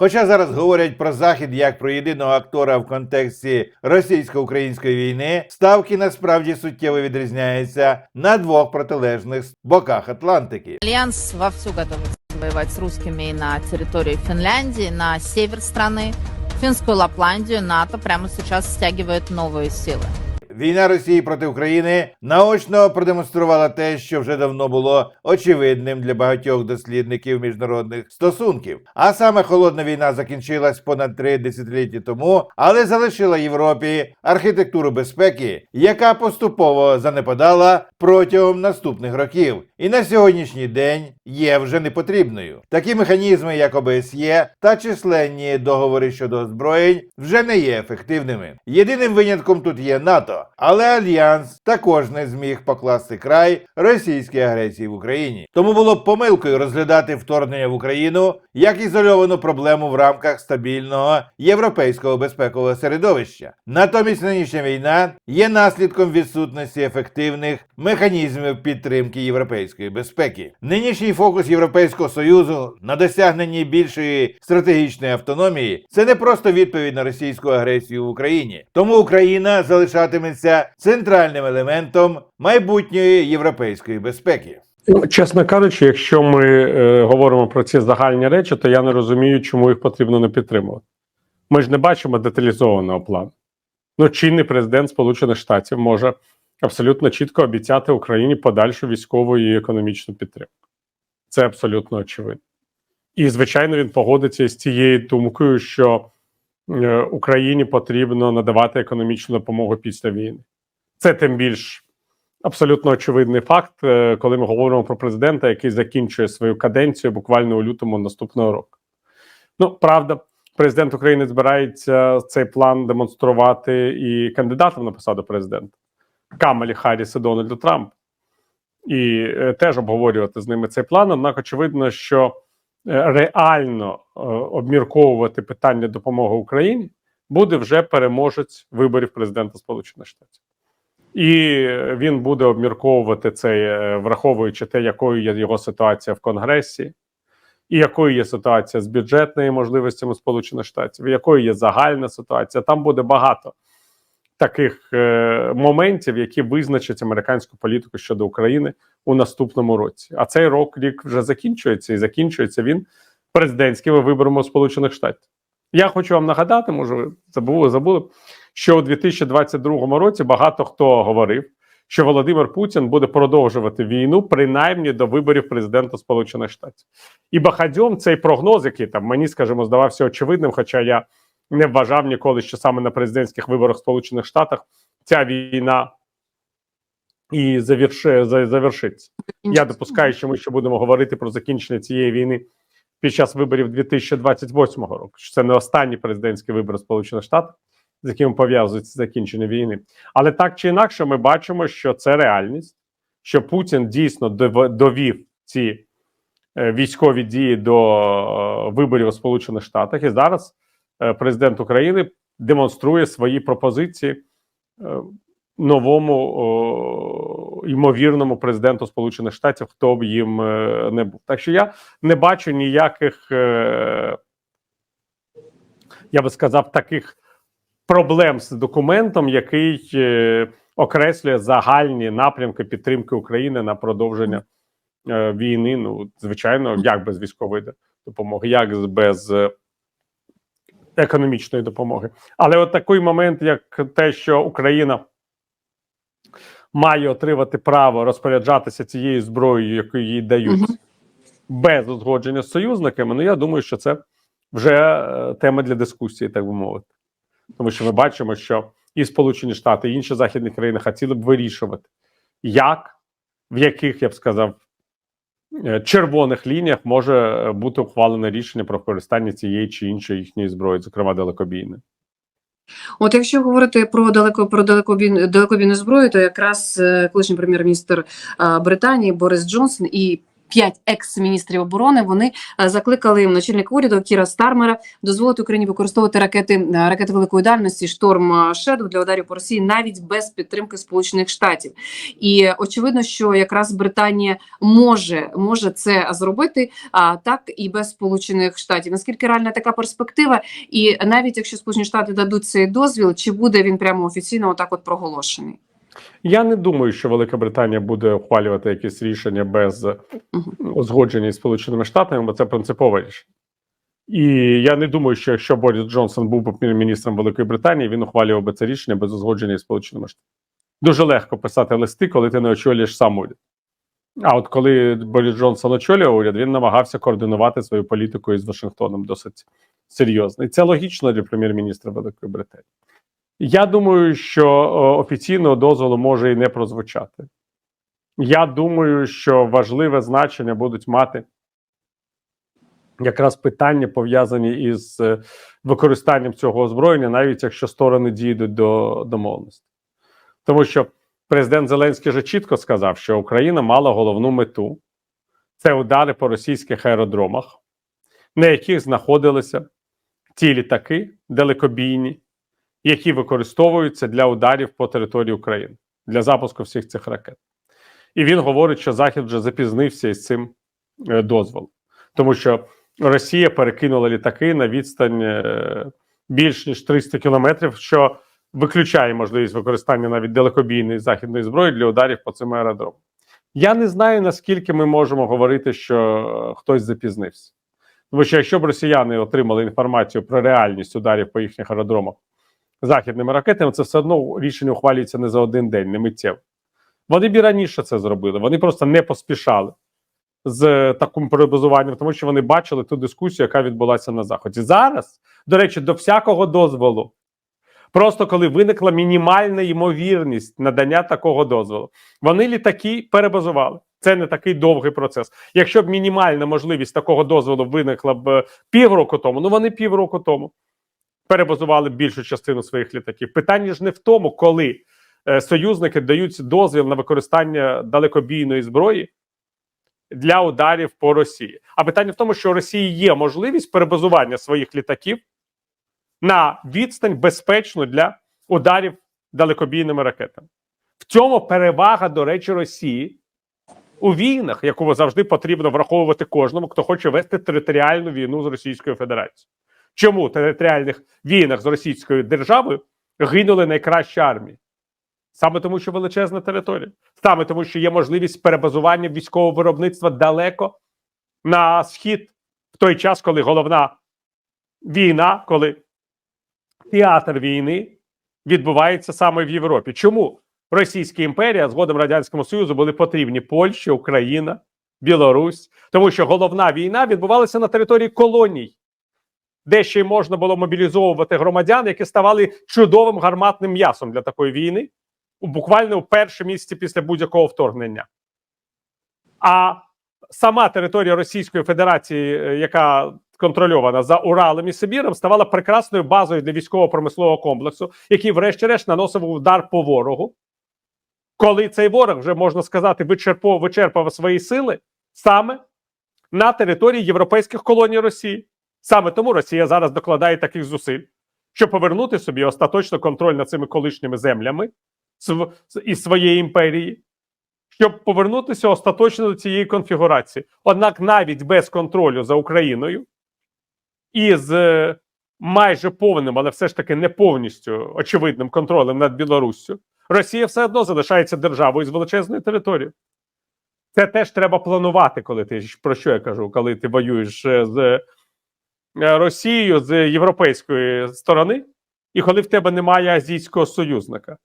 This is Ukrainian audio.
Хоча зараз говорять про захід як про єдиного актора в контексті російсько-української війни, ставки насправді суттєво відрізняються на двох протилежних боках Атлантики. Альянс вовсю готовится воевать с русскими и на территории Финляндии, на север страны. Финскую Лапландию НАТО прямо сейчас стягивает новые силы. Війна Росії проти України наочно продемонструвала те, що вже давно було очевидним для багатьох дослідників міжнародних стосунків. А саме холодна війна закінчилась понад три десятиліття тому, але залишила Європі архітектуру безпеки, яка поступово занепадала протягом наступних років, і на сьогоднішній день є вже непотрібною. Такі механізми, як ОБСЄ та численні договори щодо озброєнь, вже не є ефективними. Єдиним винятком тут є НАТО, але альянс також не зміг покласти край російській агресії в Україні. Тому було б помилкою розглядати вторгнення в Україну як ізольовану проблему в рамках стабільного європейського безпекового середовища. Натомість нинішня війна є наслідком відсутності ефективних механізмів підтримки європейської безпеки. Нинішній фокус Європейського союзу на досягненні більшої стратегічної автономії це не просто відповідь на російську агресію в Україні. Тому Україна залишатиметься центральним елементом майбутньої європейської безпеки. Ну, чесно кажучи, якщо ми е, говоримо про ці загальні речі, то я не розумію, чому їх потрібно не підтримувати. Ми ж не бачимо деталізованого плану. Ну, чинний президент Сполучених Штатів може абсолютно чітко обіцяти Україні подальшу військову і економічну підтримку. Це абсолютно очевидно. І, звичайно, він погодиться з тією думкою, що е, Україні потрібно надавати економічну допомогу після війни. Це тим більш абсолютно очевидний факт, е, коли ми говоримо про президента, який закінчує свою каденцію буквально у лютому наступного року. Ну, правда, президент України збирається цей план демонструвати і кандидатам на посаду президента Камалі Харріс і Дональду Трампу. І е, теж обговорювати з ними цей план. Однак, очевидно, що е, реально е, обмірковувати питання допомоги Україні буде вже переможець виборів президента Сполучених Штатів. І він буде обмірковувати це, враховуючи те, якою є його ситуація в Конгресі, і якою є ситуація з бюджетними можливостями Сполучених Штатів, якою є загальна ситуація. Там буде багато таких е, моментів, які визначать американську політику щодо України у наступному році. А цей рок рік вже закінчується, і закінчується він президентськими виборами у Сполучених Штатів. Я хочу вам нагадати, може, ви забули, забули, що у 2022 році багато хто говорив, що Володимир Путін буде продовжувати війну принаймні до виборів президента Сполучених Штатів. І багатьом цей прогноз, який там мені, скажімо, здавався очевидним, хоча я не вважав ніколи, що саме на президентських виборах в Сполучених Штатах ця війна і заверши, завершиться. Я допускаю, що ми ще будемо говорити про закінчення цієї війни під час виборів 2028 року. Що це не останні президентські вибори Сполучених Штатів, з якими пов'язується закінчення війни. Але так чи інакше, ми бачимо, що це реальність, що Путін дійсно довів ці е, військові дії до е, виборів у Сполучених Штатах, і зараз президент України демонструє свої пропозиції е, новому ймовірному президенту Сполучених Штатів, хто б їм е, не був. Так що я не бачу ніяких, е, я би сказав, таких проблем з документом, який е, окреслює загальні напрямки підтримки України на продовження е, війни. Ну, звичайно, як без військової допомоги, як без е, економічної допомоги. Але от такий момент, як те, що Україна має отримати право розпоряджатися цією зброєю, яку їй дають, Мгм. без узгодження з союзниками, ну я думаю, що це вже е, тема для дискусії, так би мовити. Тому що ми бачимо, що і Сполучені Штати, і інші західні країни хотіли б вирішувати, як, в яких я б сказав, червоних лініях може е, бути ухвалене рішення про використання цієї чи іншої їхньої зброї, зокрема далекобійної. От якщо говорити про далеко про далекобійну далекобійну зброю, то якраз е, колишній прем'єр-міністр е, Британії Борис Джонсон і п'ять екс-міністрів оборони. Вони е, закликали начальника уряду Кіра Стармера дозволити Україні використовувати ракети е, ракети великої дальності шторм Шеду для ударів по Росії навіть без підтримки Сполучених Штатів. І е, очевидно, що якраз Британія може може це зробити, а так і без Сполучених Штатів. Наскільки реальна така перспектива? І навіть якщо Сполучені Штати дадуть цей дозвіл, чи буде він прямо офіційно отак от проголошений? Я не думаю, що Велика Британія буде ухвалювати якісь рішення без Мгм. узгодження із Сполученими Штатами, бо це принципове рішення. І я не думаю, що якщо Борис Джонсон був би прем'єр-міністром Великої Британії, він ухвалював би це рішення без узгодження із Сполученими Штатами. Дуже легко писати листи, коли ти не очолюєш сам уряд. А от коли Борис Джонсон очолював уряд, він намагався координувати свою політику із Вашингтоном досить серйозно. І це логічно для прем'єр-міністра Великої Британії. Я думаю, що офіційного дозволу може і не прозвучати. Я думаю, що важливе значення будуть мати якраз питання, пов'язані із е, використанням цього озброєння, навіть якщо сторони дійдуть до домовленості. Тому що президент Зеленський вже чітко сказав, що Україна мала головну мету це удари по російських аеродромах, на яких знаходилися ті літаки далекобійні, які використовуються для ударів по території України для запуску всіх цих ракет. І він говорить, що Захід вже запізнився із цим е, дозволом, тому що Росія перекинула літаки на відстань е, більш ніж 300 кілометрів, що виключає можливість використання навіть далекобійної західної зброї для ударів по цим аеродромам. Я не знаю наскільки ми можемо говорити, що хтось запізнився. Тому що якщо б росіяни отримали інформацію про реальність ударів по їхніх аеродромах західними ракетами, це все одно рішення ухвалюється не за один день, не миттєво. Вони б і раніше це зробили. Вони просто не поспішали з таким перебазуванням, тому що вони бачили ту дискусію, яка відбулася на заході. Зараз, до речі, до всякого дозволу. Просто коли виникла мінімальна ймовірність надання такого дозволу, вони літаки перебазували. Це не такий довгий процес. Якщо б мінімальна можливість такого дозволу виникла б півроку тому, ну вони півроку тому перебазували більшу частину своїх літаків. Питання ж не в тому, коли е, союзники дають дозвіл на використання далекобійної зброї для ударів по Росії. А питання в тому, що у Росії є можливість перебазування своїх літаків на відстань безпечну для ударів далекобійними ракетами. В цьому перевага, до речі, Росії у війнах, яку завжди потрібно враховувати кожному, хто хоче вести територіальну війну з Російською Федерацією. Чому в територіальних війнах з Російською державою гинули найкращі армії? Саме тому, що величезна територія, саме тому, що є можливість перебазування військового виробництва далеко на схід в той час, коли головна війна, коли театр війни відбувається саме в Європі. Чому Російська імперія згодом Радянському Союзу були потрібні Польща, Україна, Білорусь, тому що головна війна відбувалася на території колоній, де ще й можна було мобілізовувати громадян, які ставали чудовим гарматним м'ясом для такої війни, буквально у першому місці після будь-якого вторгнення. А сама територія Російської Федерації, е, яка контрольована за Уралом і Сибіром, ставала прекрасною базою для військово-промислового комплексу, який, врешті-решт, наносив удар по ворогу. Коли цей ворог вже можна сказати вичерпав, вичерпав свої сили саме на території європейських колоній Росії. Саме тому Росія зараз докладає таких зусиль, щоб повернути собі остаточно контроль над цими колишніми землями із своєї імперії, щоб повернутися остаточно до цієї конфігурації. Однак навіть без контролю за Україною і з е, майже повним, але все ж таки не повністю очевидним контролем над Білоруссю, Росія все одно залишається державою з величезною територією. Це теж треба планувати, коли ти про що я кажу, коли ти воюєш е, з е, Росією з європейської сторони, і коли в тебе немає азійського союзника.